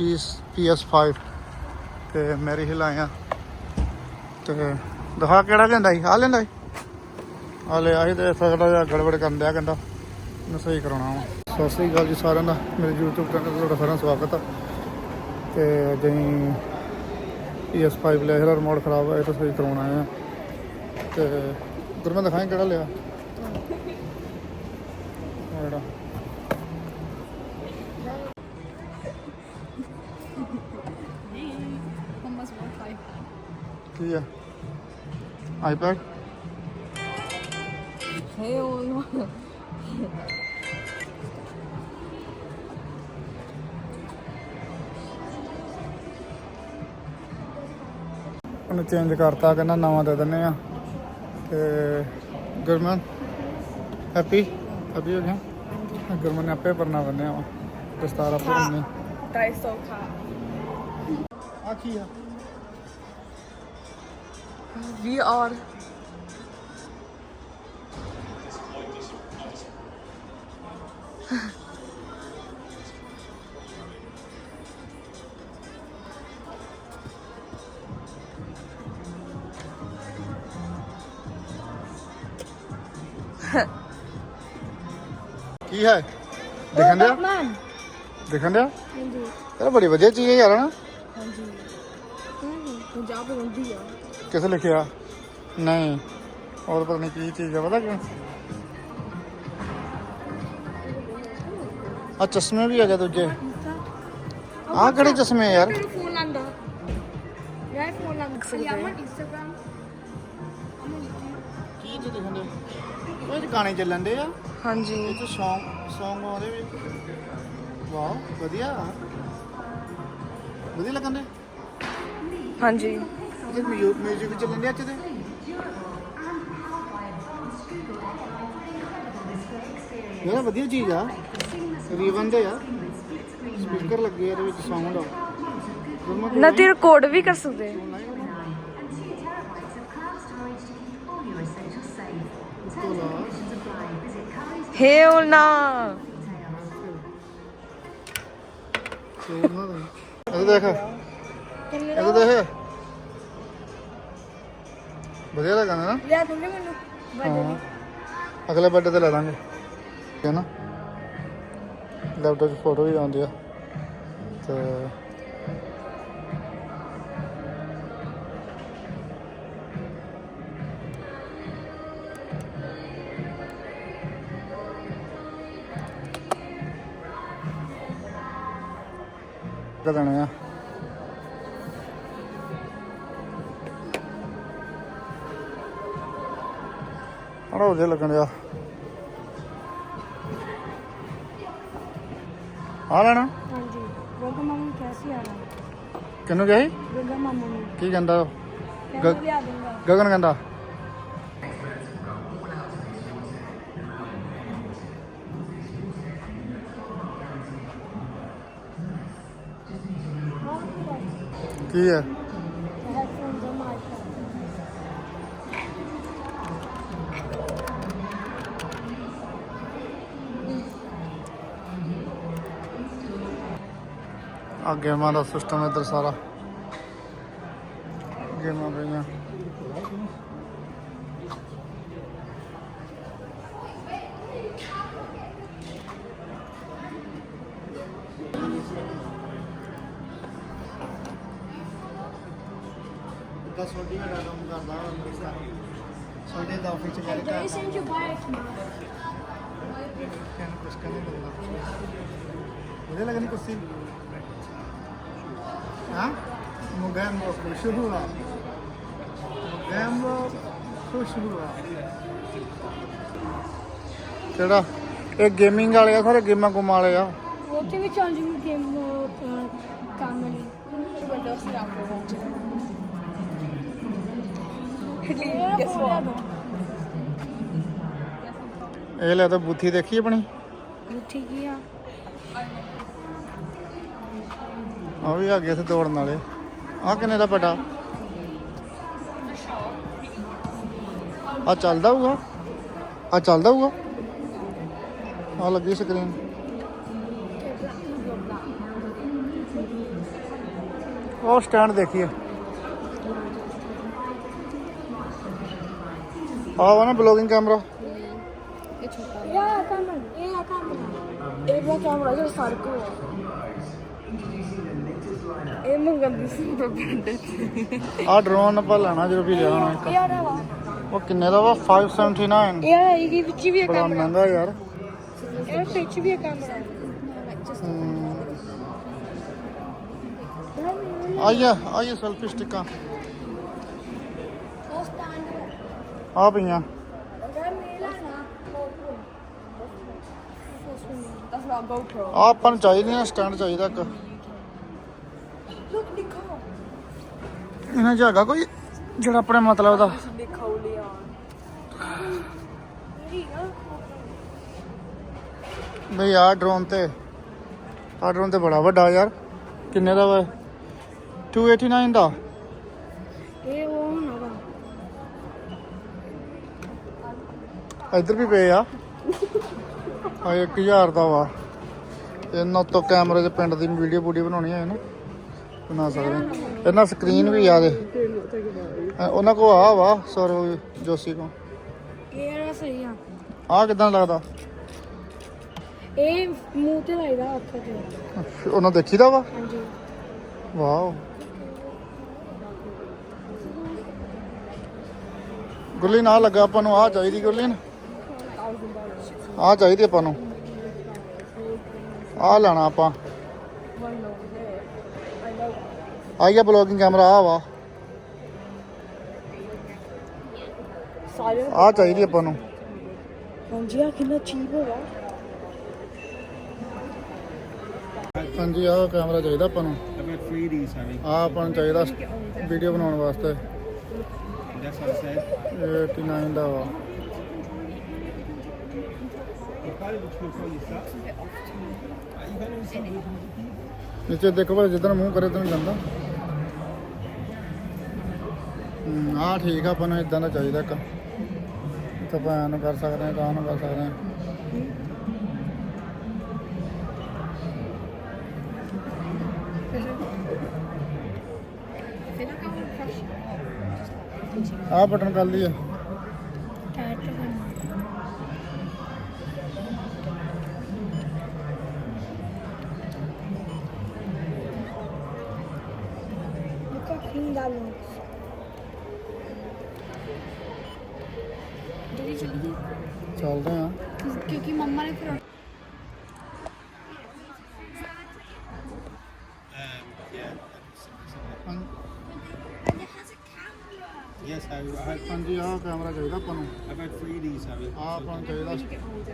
Piece PS5 ਤੇ Mary ਹਿਲ ਆਇਆ ਤੇ ਦਿਖਾ ਕਿਹੜਾ ਲੈਂਦਾ ਸੀ? ਆ ਲੈਂਦਾ ਸੀ? ਆ ਲੈ ਆਹੀ ਤੇ ਸਾਡਾ ਜਿਹਾ ਗੜਬੜ ਕਰਨ ਦਿਆ ਕਹਿੰਦਾ। ਮੈਂ ਸਹੀ ਕਰਾਉਣਾ ਵਾ। ਸਤਿ ਸ੍ਰੀ ਅਕਾਲ ਜੀ ਸਾਰਿਆਂ ਦਾ। ਮੇਰੇ YouTube ਚੈਨਲ ਤੇ ਤੁਹਾਡਾ ਸਾਰਿਆਂ ਦਾ ਸਵਾਗਤ ਆ। ਤੇ ਅੱਜ ਅਸੀਂ PS5 ਲਿਆ ਇਹਦਾ ਰਿਮੋਟ ਖਰਾਬ ਆ, ਇਹ ਤਾਂ ਸਹੀ ਕਰਾਉਣਾ ਆ। ਤੇ ਗੁਰਮਨ ਦਿਖਾਈ ਕਿਹੜਾ ਲਿਆ। IPad Hell no. ਉਹਨੇ ਚੇਂਜ ਕਰਤਾ ਕਹਿੰਦਾ ਨਵਾਂ ਦੇ ਦਿੰਨੇ ਆ ਤੇ ਗੁਰਮਨ ਹੈਪੀ ਹੈਪੀ ਹੋ ਗਿਆ? ਗੁਰਮਨ ਨੇ ਆਪੇ ਪਰਨਾ ਬੰਨਿਆ ਵਾ। ਦਸਤਾਰ ਬੰਨੇ Daiso car. ਆ? ਕੀ ਆ VR. ਕੀ ਹੈ ਦੇਖਣ ਦਿਆ Man. ਦੇਖਣ ਦਿਆ ਹਾਂਜੀ ਇਹ ਬੜੀ ਵਧੀਆ ਚੀਜ਼ ਹੈ ਯਾਰ ਨਾ ਹਾਂਜੀ ਪੰਜਾਬ ਹੁੰਦੀ ਆ ਕਿਸ ਲਿਖਿਆ? ਨਹੀਂ। ਹੋਰ ਪਤਾ ਨਹੀਂ ਕੀ ਚੀਜ਼ ਹੈ ਪਤਾ ਕਿਉਂ? ਆ ਚਸ਼ਮੇ ਵੀ ਹੈਗੇ ਦੂਜੇ। ਆਹ ਕਿਹੜੇ ਚਸ਼ਮੇ ਆ ਯਾਰ? ਫੋਨ ਲਾਂਦਾ ਯਾਰ ਫੋਨ ਲਾਂਦਾ ਯਾਰ ਇੰਸਟਾਗ੍ਰਾਮ ਕੀ ਚ ਦਿਖਣ ਦੇ ਉਹ ਗਾਣੇ ਚੱਲਣ ਦੇ ਆ? ਹਾਂਜੀ। ਇਹ ਚ Song Song ਆਉਂਦੇ ਵੀ। ਵਾਓ ਵਧੀਆ। ਵਧੀਆ ਲੱਗਣ ਦੇ? ਹਾਂਜੀ। ਇਹ ਮਿਊਜ਼ਿਕ ਵੀ ਚੱਲਣ ਤੇ ਇਹ ਨਾ ਵਧੀਆ ਚੀਜ਼ ਆ। ਰੀਵਨ ਦੇ ਆ। ਸਪੀਕਰ ਲੱਗੇ ਆ ਇਹਦੇ ਵਿੱਚ ਸਾਊਂਡ ਆ। ਨਾ ਤੇ ਰਿਕਾਰਡ ਵੀ ਕਰ ਸਕਦੇ। ਹੇਲ ਨਾ। ਇਹ ਦੇਖ। ਇਹ ਦੇਖ। ਵਧੀਆ ਲੱਗਾ ਨਾ? ਲਿਆ ਤੁਮਨੇ ਮੈਨੂੰ ਹਾਂ। ਅਗਲੇ ਬਰਥਡੇ ਤੇ ਲੈ ਦਾਂਗੇ। ਠੀਕ ਹੈ ਨਾ? ਲੈਪਟਾਪ 'ਚ ਫੋਟੋ ਵੀ ਆਉਂਦੀ ਆ। ਤੇ ਕਦਣੇ ਆ? ਹਣਾ ਉਹਦੇ ਲੱਗਣ ਆ। ਆ ਲੈਣਾ? ਹਾਂਜੀ। ਗੋਗਾ ਮਾਮੂ ਕੈਸੀ ਆ ਰਹਾ ਕਿਹਨੂੰ ਗਈ ਗੋਗਾ ਮਾਮੂ ਨੂੰ। ਕੀ ਕਹਿੰਦਾ ਉਹ? ਕਹਿੰਦਾ ਲਿਆ ਦੂੰਗਾ ਗਗਨ ਕਹਿੰਦਾ। ਕੀ ਹੈ? ਆ ਗੇਮਾਂ ਦਾ ਸਿਸਟਮ ਇੱਧਰ ਸਾਰਾ। ਗੇਮਾਂ ਪਈਆਂ। ਦਾ ਛੋਟੀ ਮੇਰਾ ਕੰਮ ਕਰਦਾ ਹਾਂ ਸਾਡੇ ਦਾ ਆਫਿਸ ਚ ਗੱਲ you buy it tomorrow. ਕਹਿਣ ਕੁਛ ਕਹਿੰਦੇ ਲੱਗਦਾ ਉਹਦੇ ਲੱਗਣੀ ਕੁਰਸੀ? ਖੁਸ਼ਬੂਆ ਕਿਹੜਾ? ਇਹ ਗੇਮਿੰਗ ਵਾਲੇ ਆ ਸਾਰੇ ਗੇਮਾਂ ਗੁਮਾ ਵਾਲੇ ਆ। ਉੱਥੇ ਵੀ ਚਾਰਜਿੰਗ ਗੇਮ ਕੰਮ ਨਹੀਂ ਵੱਡਾ what? ਇਹ ਲੈ ਤਾਂ ਬੁੱਥੀ ਦੇਖੀ ਆਪਣੀ? ਠੀਕ ਹੀ ਆ? ਆ ਵੀ ਅੱਗੇ ਇੱਥੇ ਦੌੜਨ ਵਾਲੇ ਆ ਕਿੰਨੇ ਦਾ ਪਟਾ ਆ ਚੱਲਦਾ ਹੋਊਗਾ ਆ ਚੱਲਦਾ ਹੋਊਗਾ ਆ ਲੱਗੀ ਸਕਰੀਨ ਉਹ ਸਟੈਂਡ ਦੇਖੀਏ ਆ ਵਾ ਨਾ vlogging camera Yeah, camera. Yeah, camera. ਇਹ ਬਹੁਤ ਕੈਮਰਾ ਜਿਹੜਾ ਸਰਕ ਹੋਇਆ ਇਹ ਆਹ ਡਰੋਨ ਆਪਾਂ ਲੈਣਾ ਜਦੋਂ ਵੀ ਇੱਕ. ਉਹ ਕਿੰਨੇ ਦਾ ਵਾ 579 Yeah, ਇਹਦੇ ਵਿੱਚ ਵੀ ਹੈ ਬੜਾ camera. ਮਹਿੰਗਾ ਯਾਰ ਵਿੱਚ ਵੀ ਆਈਏ ਸੈਲਫੀ ਸਟਿੱਕਾਂ। ਆ ਪਈਆਂ. ਆ ਆਪਾਂ ਨੂੰ ਚਾਹੀਦੀਆਂ ਸਟੈਂਡ ਚਾਹੀਦਾ ਇੱਕ ਇਹਨਾਂ 'ਚ ਹੈਗਾ ਕੋਈ? ਜਿਹੜਾ ਆਪਣੇ ਮਤਲਬ ਦਾ. ਬਈ ਆ ਡਰੋਨ ਤੇ। ਆ ਡਰੋਨ ਤੇ ਬੜਾ ਵੱਡਾ ਯਾਰ। ਕਿੰਨੇ ਦਾ ਵਾ 289 ਦਾ। ਇਹ ਉਹ ਹੋਣਾ। ਇੱਧਰ ਵੀ ਪਏ ਆ। ਆ 1000 ਦਾ ਵਾ। ਇਹਨਾਂ ਤੋਂ ਕੈਮਰੇ ਦੇ ਪਿੰਡ ਦੀ ਵੀਡੀਓ ਪੂਡੀ ਬਣਾਉਣੀ ਹੈ ਨਾ ਬਣਾ ਸਕਦੇ ਇਹਨਾਂ ਸਕਰੀਨ ਵੀ ਆ ਦੇ। ਉਹਨਾਂ ਕੋ ਆ ਵਾ ਸੌਰਵ ਜੋਸ਼ੀ ਕੋ ਸਹੀ ਆ। ਆ ਕਿਦਾਂ ਲੱਗਦਾ? ਇਹ ਮੂੰਹ ਤੇ ਲਾਈਦਾ ਅੱਖ ਤੇ। ਉਹਨਾਂ ਦੇਖੀਦਾ ਵਾ? ਹਾਂਜੀ। ਵਾਓ। ਗੁਰਲੀਨ ਆ ਲੱਗਾ ਆਪਾਂ ਨੂੰ ਆ ਚਾਹੀਦੀ ਗੁਰਲੀਨ ਆ ਚਾਹੀਦੀ ਆਪਾਂ ਨੂੰ। ਆ ਲੈਣਾ ਆਪਾਂ। ਆਈ ਗਿਆ ਬਲੌਗਿੰਗ ਕੈਮਰਾ ਆ ਵਾ ਸਾਰੇ ਆ ਚਾਹੀਦੀ ਆਪਾਂ ਨੂੰ ਹਾਂਜੀ ਆ ਕਿੰਨਾ ਚੀਪ ਹੋਗਾ ਹਾਂਜੀ ਆ ਕੈਮਰਾ ਚਾਹੀਦਾ ਆਪਾਂ ਨੂੰ. ਆ ਆਪਾਂ ਨੂੰ ਚਾਹੀਦਾ ਵੀਡੀਓ ਬਣਾਉਣ ਵਾਸਤੇ That's what I said. ਇਹ 89 ਦਾ ਵਾ You can't even choose all your stuff. You can't even stop ਨੀਚੇ ਦੇਖੋ ਪਰ ਜਿੱਦਣ ਮੂੰਹ ਕਰੇ ਤੈਨੂੰ ਜਾਂਦਾ ਆ ਠੀਕ ਆ, ਆਪਾਂ ਨੂੰ ਇਦਾਂ ਦਾ ਚਾਹੀਦਾ ਇੱਕ। ਇੱਥੇ ਆਪਾਂ ਐਂ ਨੂੰ ਕਰ ਸਕਦੇ ਹਾਂ, ਤਾਂ ਨੂੰ ਕਰ ਸਕਦੇ ਹਾਂ। ਆ ਬਟਨ ਕਰ ਲਈ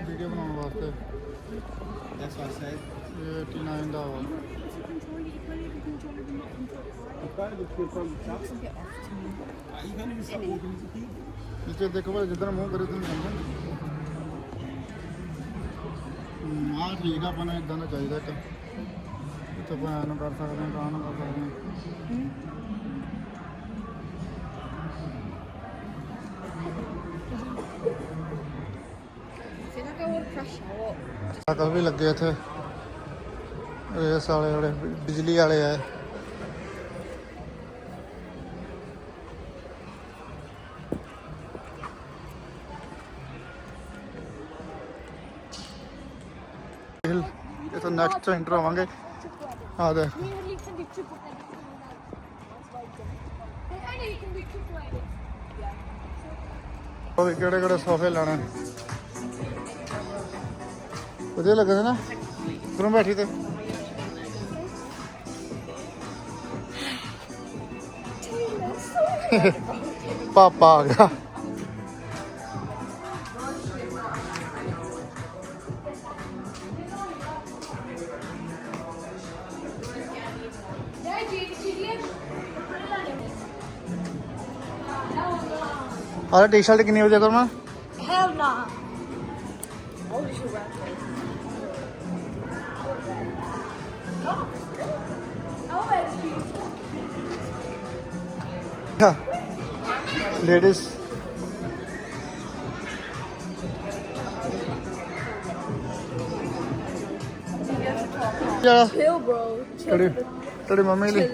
ਵੀਡੀਓ ਬਣਾਉਣ ਵਾਸਤੇ I said. ਇਹ 89 ਦਾ ਵਾ. Uh. ਨੀਚੇ ਦੇਖੋ ਪਰ ਜਿੱਦਣ ਮੂੰਹ ਕਰੇ ਜਾਂਦਾ ਹੂੰ ਆ ਠੀਕ ਆ ਨੂੰ ਇਦਾਂ ਦਾ ਚਾਹੀਦਾ ਇੱਕ ਇੱਥੇ ਆਪਾਂ ਐਂ ਨੂੰ ਕਰ ਸਕਦੇ ਹਾਂ ਤਾਂ ਨੂੰ ਕਰ ਸਕਦੇ ਹਾਂ ਸਾਈਕਲ ਵੀ ਲੱਗੇ ਇੱਥੇ। ਰੇਸ ਵਾਲੇ ਜਿਹੜੇ ਬਿਜਲੀ ਵਾਲੇ ਆ। ਇਹ ਤਾਂ ਨੈਕਸਟ ਐਂਟਰ ਆਵਾਂਗੇ। ਆ triple ਉਹ ਕਿਹੜੇ ਕਿਹੜੇ ਸੋਫੇ ਲੈਣੇ? ਵਧੀਆ ਲੱਗਦੇ ਨਾ? ਉਧਰੋਂ ਬੈਠੀ ਤੇ। ਪਾਪਾ ਆ ਗਿਆ। ਆਹ ਟੀ-ਸ਼ਰਟ ਕਿੰਨੀ ਵਜੇ ਕਰਨਾ Hell ਲੇਡੀਜ਼ ਯਾ Chill, bro. Chill. ਤੇਰੀ ਤੇਰੀ ਮੰਮੀ ਲਈ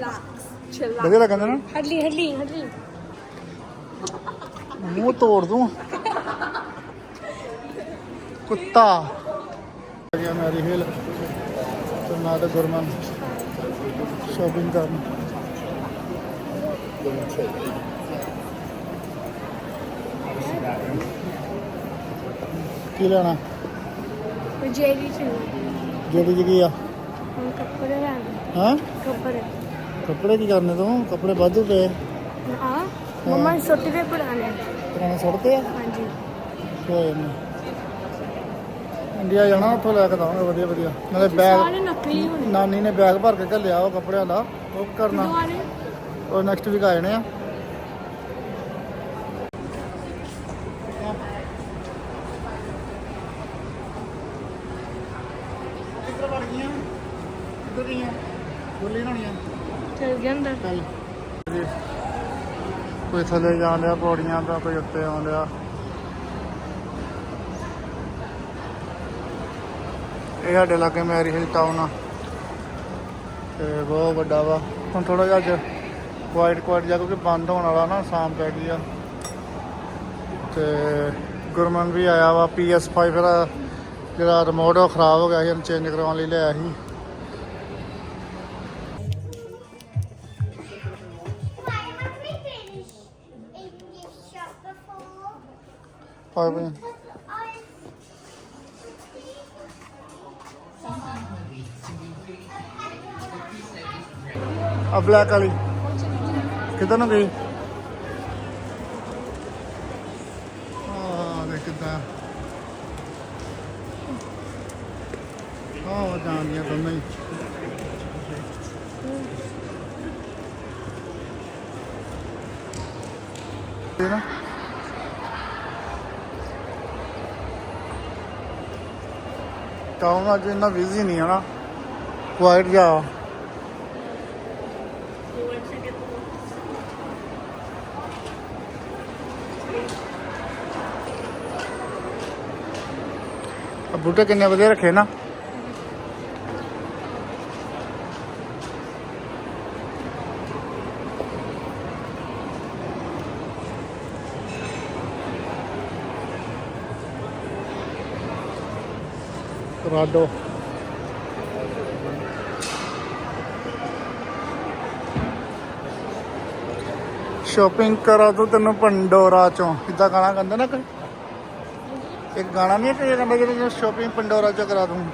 ਵਧੀਆ ਲੱਗਦਾ ਨਾ ਹੱਲੀ ਹੱਲੀ ਹੱਲੀ ਮੂੰਹ ਤੋੜ ਦੂੰ ਕੁੱਤਾ ਆ ਗਿਆ ਮੈਰੀ ਹਿਲ ਤੇ ਮੈਂ ਤੇ ਗੁਰਮਨ ਸ਼ਾਪਿੰਗ ਕਰਨ ਕੀ ਲੈਣਾ? ਜਿਹੜੀ ਜੀ ਕੀ ਆ? ਹੁਣ ਕੱਪੜੇ ਲੈਣੇ। ਹਾਂ? ਕੱਪੜੇ। ਕੱਪੜੇ ਕੀ ਕਰਨੇ ਤੂੰ? ਕੱਪੜੇ ਵਾਧੂ ਪਏ ਆ? ਮਮਾ ਛੋਟੇ ਦੇ ਪੁਰਾਣੇ। ਪੁਰਾਣੇ ਸੁੱਟਦੇ ਆ? ਹਾਂਜੀ। ਕੋਈ ਨਹੀਂ ਇੰਡੀਆ ਜਾਣਾ ਉੱਥੋਂ ਲੈ ਕੇ ਦਵਾਂਗੇ ਵਧੀਆ ਵਧੀਆ। ਨਾਲੇ ਬੈਗ ਸਾਰੇ ਨਕਲੀ ਹੋਣੇ। ਨਾਨੀ ਨੇ ਬੈਗ ਭਰ ਕੇ ਘੱਲਿਆ ਉਹ ਕੱਪੜਿਆਂ ਦਾ। ਉਹ ਕਰਨਾ। ਦੁਆਰੇ ਉਹ ਨੈਕਸਟ ਵੀਕ ਆ ਜਾਣੇ ਆ। ਕਿੱਧਰ ਗਈਆਂ ਬੋਲੀ ਨਾ ਹੋਣੀਆਂ ਚਲ ਗਿਆ ਅੰਦਰ। ਚੱਲ। ਜੀ ਕੋਈ ਥੱਲੇ ਜਾਣ ਲਿਆ ਪੌੜੀਆਂ ਦਾ ਕੋਈ ਉੱਤੇ ਆਉਣ ਲਿਆ ਇਹ ਸਾਡੇ ਲਾਗੇ ਮੈਰੀ ਹਿਲ ਟਾਊਨ ਆ। ਤੇ ਬਹੁਤ ਵੱਡਾ ਵਾ। ਹੁਣ ਥੋੜਾ ਜਿਹਾ ਅੱਜ ਕੁਆਇਟ ਕੁਆਇਟ ਜਾ ਕਿਉਂਕਿ ਬੰਦ ਹੋਣ ਵਾਲਾ ਨਾ ਸ਼ਾਮ ਪੈ ਗਈ ਆ। ਤੇ ਗੁਰਮਨ ਵੀ ਆਇਆ ਵਾ PS5 ਦਾ ਜਿਹੜਾ ਰਿਮੋਟ ਉਹ ਖਰਾਬ ਹੋ ਗਿਆ ਸੀ ਉਹਨੂੰ ਚੇਂਜ ਕਰਵਾਉਣ ਲਈ ਲਿਆਇਆ ਸੀ। ਪਾਏ ਪਏ ਆ। But I ਆ ਬਲੈਕ ਵਾਲੀ ਕਿੱਧਰ ਨੂੰ ਗਈ ਆ ਦੇਖ ਕਿੱਦਾਂ ਆ ਜਾਂਦੀਆਂ ਦੋਨੇ ਹੀ ਇਹ ਨਾ ਟਾਊਨ ਅੱਜ ਇੰਨਾ ਬਿਜ਼ੀ ਨਹੀਂ ਹੈ ਨਾ। ਕੁਆਇਟ ਜਾ ਬੂਟੇ ਕਿੰਨੇ ਵਧੀਆ ਰੱਖੇ ਨਾ। ਰਾਡੋ ਸ਼ਾਪਿੰਗ ਕਰਾ ਤੂੰ ਤੈਨੂੰ ਪੰਡੋਰਾ ਚੋਂ। ਕਿੱਦਾਂ ਗਾਣਾ ਗੰਦਾ ਨਾ ਕੋਈ? ਇੱਕ ਗਾਣਾ ਨਹੀਂ ਹੈ ਕਿ ਕਹਿੰਦਾ ਕਿ ਸ਼ਾਪਿੰਗ ਪੰਡੋਰਾ ਚੋਂ ਕਰਾ ਦੂੰ?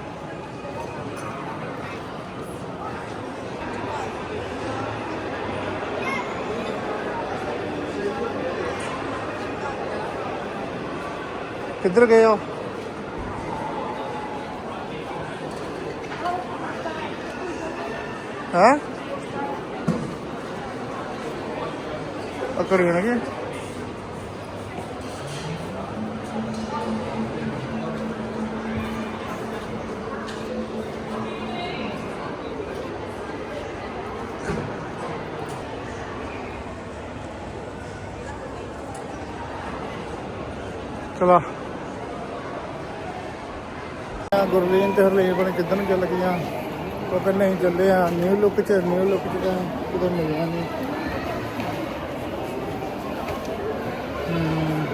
ਕਿੱਧਰ ਗਏ ਹੋ? ਹੈ? ਅਕੜ ਗਏ ਚਲਾ। ਗੁਰਲੀਨ ਤੇ ਹਰਲੀਨ ਬਣੇ ਕਿੱਧਰ ਨੂੰ ਚੱਲ ਗਈਆਂ ਨਹੀਂ ਚੱਲੇ ਆ ਨਿਊ ਲੁੱਕ ਚ ਨਿਊ ਲੁੱਕ ਚ ਤਾਂ ਕਿਤੇ ਮਿਲਿਆ ਨਹੀਂ ਹਮ।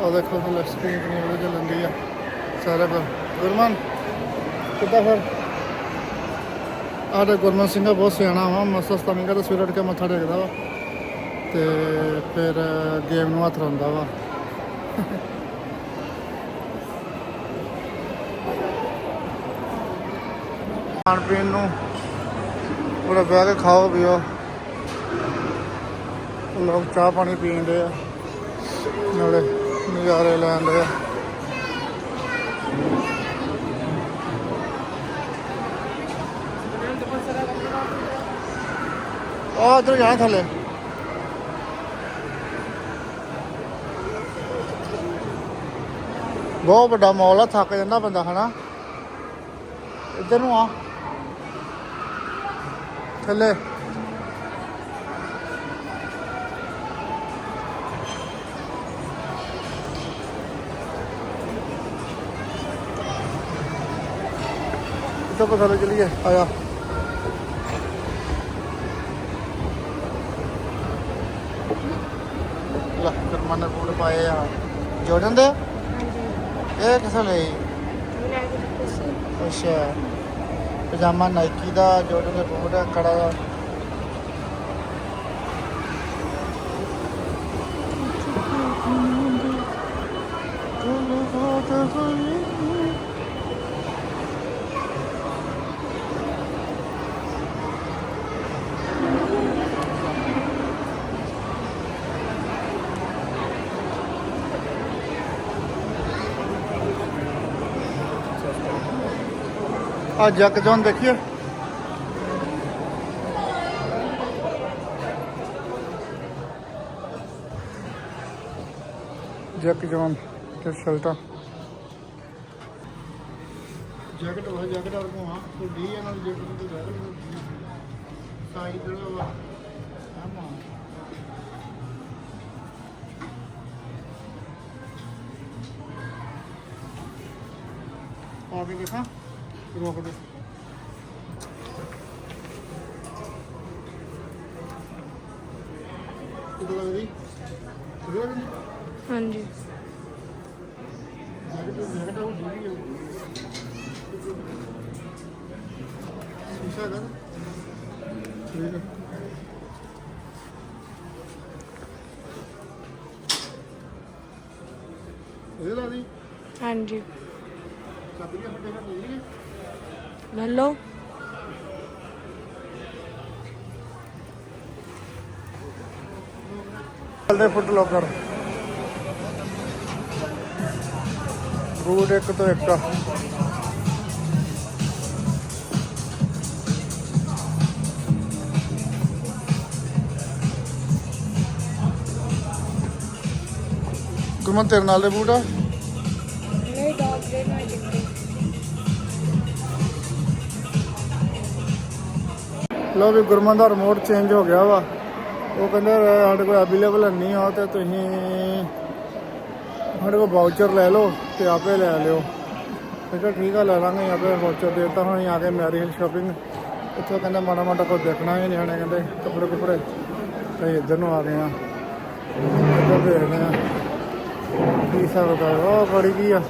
ਉਹ ਦੇਖੋ ਕਿ ਲੱਕਸਕਰੀਨ ਕਿੰਨੀ ਚੱਲਦੀ ਆ, ਸਾਰਾ ਕੁਝ ਗੁਰਮਨ, ਕਿੱਦਾਂ ਫਿਰ? ਆਹ ਗੁਰਮਨ ਸਿੰਘ ਆ ਬਹੁਤ ਸਿਆਣਾ ਵਾ, ਮਸਤ ਨਹੀਂ ਕਰਦਾ ਸਵੇਰ ਉੱਠ ਕੇ ਮੱਥਾ ਟੇਕਦਾ ਵਾ। ਤੇ ਫਿਰ ਗੇਮ ਨੂੰ ਹੱਥ ਲਾਉਂਦਾ ਵਾ। ਖਾਣ ਪੀਣ ਨੂੰ। ਪੂਰਾ ਬਹਿ ਕੇ ਖਾਓ ਪੀਓ ਲੋਕ ਚਾਹ ਪਾਣੀ ਪੀਂਦੇ ਆ। ਨਾਲੇ ਨਜ਼ਾਰੇ ਲੈਂਦੇ ਆ। ਆ ਉਧਰ ਜਾਣਾ ਥੱਲੇ। ਬਹੁਤ ਵੱਡਾ ਮਾਲ ਆ, ਥੱਕ ਜਾਂਦਾ ਬੰਦਾ, ਹਨਾ। ਇੱਧਰ ਨੂੰ ਆ। ਥੱਲੇ। ਇੱਥੋਂ ਪਸੰਦ ਚਲੀਏ। ਆਇਆ। ਲੈ ਕਰਮਾਂ ਨੇ ਬੂਟ ਪਾਏ ਆ। ਜੋੜਨ ਦੇ? ਇਹ ਕਿਥੋਂ ਲਈ ਅੱਛਾ। ਪਜਾਮਾ ਨਾਈਕੀ ਦਾ ਜੋੜਨ ਦੇ ਬੂਟ ਹੈ ਕੜਾ ਦਾ ਆ ਜੱਕ ਜੋਨ ਦੇਖੀਏ ਜੱਕ ਜੋਨ ਤੇ ਸ਼ਲਟਾ ਜੈਕਟ ਵਾ ਜੈਕਟ ਵਾਲ ਕੋ ਆ ਕੋਈ ਡੀ ਇਹਨਾਂ ਦੀ ਜੈਕਟ ਦੀ ਜੈਕਟ ਸਾਈ ਜਿਹੜਾ ਵਾ ਆਮਾ ਆ ਕੇ ਦੇਖਾਂ ਰੋਕ ਦੇ ਕਿਦੋਂ ਲੱਗਦੀ ਕਿਦੋਂ ਲੱਗਦੀ ਹਾਂਜੀ। ਹੈ ਸ਼ੀਸ਼ਾ ਕਰ। ਠੀਕ ਹੈ ਇਹ ਲਾ ਦੀ ਹਾਂਜੀ। ਚਾਬੀ ਆ ਫਟੇਗਾ ਨਹੀਂ ਲੈ ਲਓ ਚੱਲਦੇ ਫੁੱਟ ਲੋਕਰ ਬੂਟ ਇੱਕ ਤੋਂ ਇੱਕ। ਗੁਰਮਨ, ਤੇਰੇ ਨਾਲ ਦੇ ਬੂਟ ਆ? ਲੋ ਵੀ ਗੁਰਮਨ ਦਾ ਰਿਮੋਟ ਚੇਂਜ ਹੋ ਗਿਆ ਵਾ। ਉਹ ਕਹਿੰਦੇ ਸਾਡੇ ਕੋਲ ਅਵੇਲੇਬਲ ਨਹੀਂ ਆ ਤੇ ਤੁਸੀਂ ਸਾਡੇ ਕੋਲ ਵਾਊਚਰ ਲੈ ਲਓ ਤੇ ਆਪੇ ਲੈ ਲਿਓ। ਮੈਂ ਕਿਹਾ ਠੀਕ ਆ, ਲੈ ਲਾਂਗੇ ਆਪੇ ਵਾਊਚਰ ਦੇ ਦਿੱਤਾ। ਹੁਣ ਆ ਕੇ ਮੈਰੀ ਹਿਲ ਸ਼ਾਪਿੰਗ ਇੱਥੋਂ ਕਹਿੰਦੇ ਮਾੜਾ ਮਾੜਾ ਕੁਝ ਦੇਖਣਾ ਹੀ ਨਿਆਣੇ ਕਹਿੰਦੇ ਕੱਪੜੇ ਕੁਪੜੇ। ਤੇ ਇੱਧਰ ਨੂੰ ਆ ਗਏ ਆ। ਇੱਧਰ ਦੇਖਦੇ ਆ। ਕੀ ਹਿਸਾਬ ਦਾ ਉਹ ਬੜੀ ਕੀ ਆ?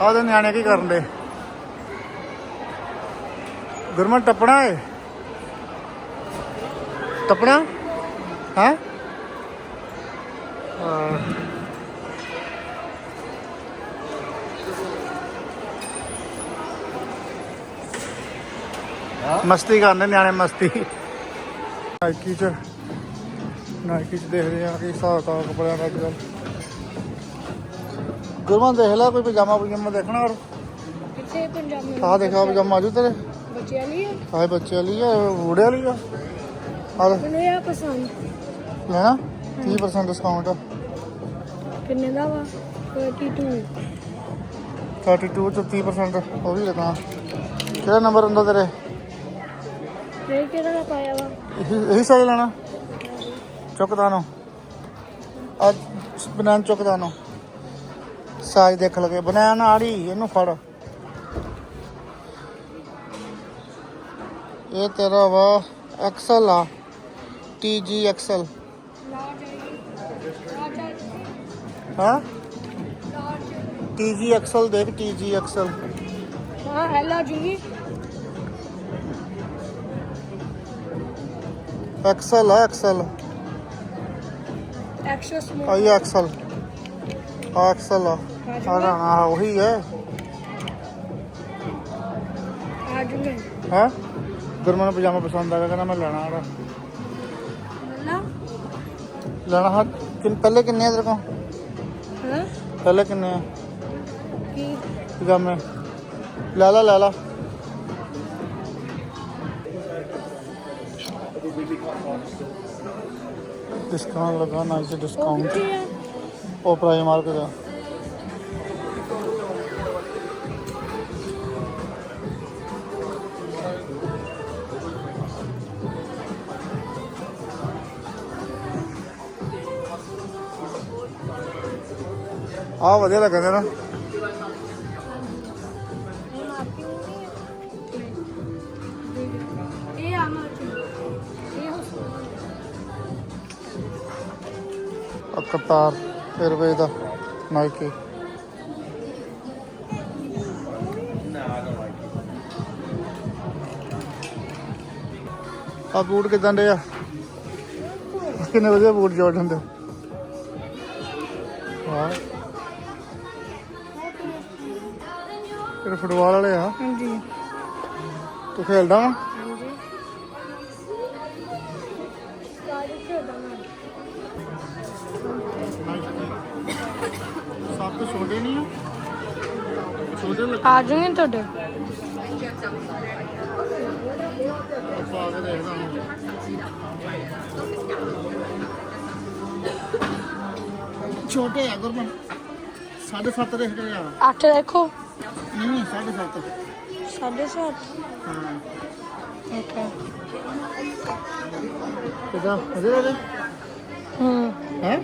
ਆਹ ਦੇ ਨਿਆਣੇ ਕੀ ਕਰਨ ਦੇ? ਗੁਰਮਨ ਟੱਪਣਾ ਏ। ਟੱਪਣਾ? ਹੈ? ਮਸਤੀ ਕਰਨੇ ਨਿਆਣੇ ਮਸਤੀ। ਨਾਈਕੀ ਚ ਨਾਈਕੀ ਚ ਦੇਖਦੇ ਆ ਕਿ ਹਿਸਾਬ ਤਾਂ ਕੱਪੜਿਆਂ ਦਾ ਕੱਲ੍ਹ ਗੁਰਮਨ ਦੇਖ ਲੈ ਕੋਈ ਪਜਾਮਾ ਪਜਾਮਾ ਦੇਖਣਾ ਔਰ ਕਿੱਥੇ ਪੰਜਾਬੀ ਆਹ ਦੇਖਾ ਪਜਾਮਾ ਆਜੂ ਤੇਰੇ। ਬੱਚਿਆਂ ਲਈ ਹੈ? ਆਹ ਬੱਚੇ ਵਾਲੀ ਆ ਬੂੜੇ ਵਾਲੀ ਆ? ਆ ਲੈ, ਮੈਨੂੰ ਇਹ ਪਸੰਦ। ਲੈਣਾ? 30% ਡਿਸਕਾਊਂਟ ਕਿੰਨੇ ਦਾ ਵਾ? 32 32 ਚ 30% ਉਹ ਵੀ ਲਗਾ ਕਿਹੜਾ ਨੰਬਰ ਹੁੰਦਾ ਤੇਰੇ? ਇਹ ਕਿਹੜਾ ਦਾ ਪਾਇਆ ਵਾ? ਇਹੀ ਇਹੀ ਸਾਈਜ਼ ਲੈਣਾ? ਚੁੱਕਦਾਨੋ ਅੱਜ ਬਨਾਨ ਚੁੱਕਦਾਨੋ ਸਾਈਜ਼ ਦੇਖ ਲਗੇ ਬਨਾਨ ਆੜੀ ਇਹਨੂੰ ਫੜ। ਇਹ ਤੇਰਾ ਵਾ ਐਕਸਲ ਆ ਟੀ ਜੀ ਐਕਸਲ ਹਾਂ ਟੀ ਜੀ ਐਕਸਲ ਦੇਖ ਟੀ ਜੀ ਐਕਸਲ ਹਾਂ ਹੈਲਾ ਜੂਗੀ ਐਕਸਲ ਆ ਐਕਸਲ ਐਕਸਟਰਾ ਸਮੋਲ ਆਈ ਐਕਸਲ ਆ ਐਕਸਲ ਆ ਆ ਨਾ ਆ ਉਹੀ ਹੈ ਆ ਜੂਗੇ ਹੈ ਗੁਰਮਨ ਨੂੰ ਪਜਾਮਾ ਪਸੰਦ ਆ ਗਿਆ ਕਹਿੰਦਾ ਮੈਂ ਲੈਣਾ ਆੜਾ। ਲੱਲਾ ਲੈਣਾ ਹਾਂ ਕਿੰਨ ਪਹਿਲੇ ਕਿੰਨੇ ਆ ਤੇਰੇ ਕੋਲ? ਹਾਂ? ਪਹਿਲੇ ਕਿੰਨੇ ਆ? ਕੀ? ਪਜਾਮੇ। ਲੈ ਲਾ ਲੈ ਲਾ। ਡਿਸਕਾਊਂਟ ਲਗਾ ਨਾਈਸ ਉਹ ਡਿਸਕਾਊਂਟ ਕਿੱਥੇ ਆ ਉਹ ਪ੍ਰਾਈਮ ਆ ਵਧੀਆ ਲੱਗਦੇ ਨਾ ਆ ਕਤਾਰ ਰੁਪਏ ਦਾ ਨਾਈਕੀ ਆ ਬੂਟ ਕਿਦਾਂ ਦੇ ਆ? ਕਿੰਨੇ ਵਜੇ ਬੂਟ ਜੋੜ ਹੁੰਦੇ ਵਾਹ। ਇਹ ਫੁੱਟਬਾਲ ਵਾਲੇ ਆ। ਹਾਂਜੀ। ਤੂੰ ਖੇਲਦਾ ਵਾ? ਹਾਂਜੀ। ਖੇਡਦਾ ਸਭ ਤੋਂ ਛੋਟੇ ਨਹੀਂ ਆ? ਛੋਟੇ ਲੱਗ। ਆ ਜਾਣਗੇ ਤੁਹਾਡੇ? ਪਾ ਕੇ ਦੇਖਦਾ ਹਾਂ। ਛੋਟੇ ਆ ਗੁਰਮਨ। 7.5 ਦੇ ਹੈਗੇ ਆ। 8 ਦੇਖੋ। ਨਹੀਂ 7.5 ਸਾਢੇ ਸੱਤ? ਹਾਂ। ਓਕੇ ਕਿਦਾਂ? ਵਧੀਆ ਦੇ ਹੂੰ। ਹੈ?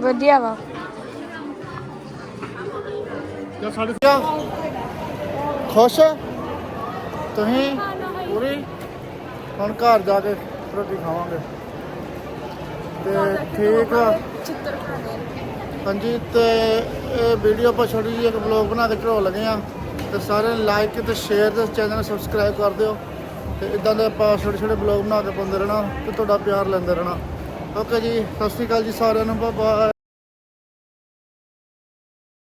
ਵਧੀਆ ਵਾ। ਜਾਂ ਸਾਡੇ ਕਿਆ ਖੁਸ਼? ਤੁਸੀਂ? ਪੂਰੀ? ਹੁਣ ਘਰ ਜਾ ਕੇ ਰੋਟੀ ਖਾਵਾਂਗੇ। ਤੇ ਠੀਕ ਆ। ਹਾਂਜੀ ਤੇ ਇਹ ਵੀਡੀਓ ਆਪਾਂ ਛੋਟੀ ਜਿਹੀ ਇੱਕ ਬਲੌਗ ਬਣਾ ਕੇ ਚੜਾਉਣ ਲੱਗੇ ਆ। ਤੇ ਨੂੰ ਲਾਈਕ ਤੇ ਸ਼ੇਅਰ ਤੇ ਚੈਨਲ ਨੂੰ ਸਬਸਕ੍ਰਾਈਬ ਕਰ ਦਿਓ ਤੇ ਇਦਾਂ ਦੇ ਆਪਾਂ ਛੋਟੇ ਛੋਟੇ ਬਲੌਗ ਬਣਾ ਕੇ ਪਾਉਂਦੇ ਰਹਿਣਾ ਤੇ ਤੁਹਾਡਾ ਪਿਆਰ ਲੈਂਦੇ ਰਹਿਣਾ। ਓਕੇ ਜੀ, ਸਤਿ ਸ਼੍ਰੀ ਅਕਾਲ ਜੀ ਸਾਰਿਆਂ ਨੂੰ ਬਾਏ ਬਾਏ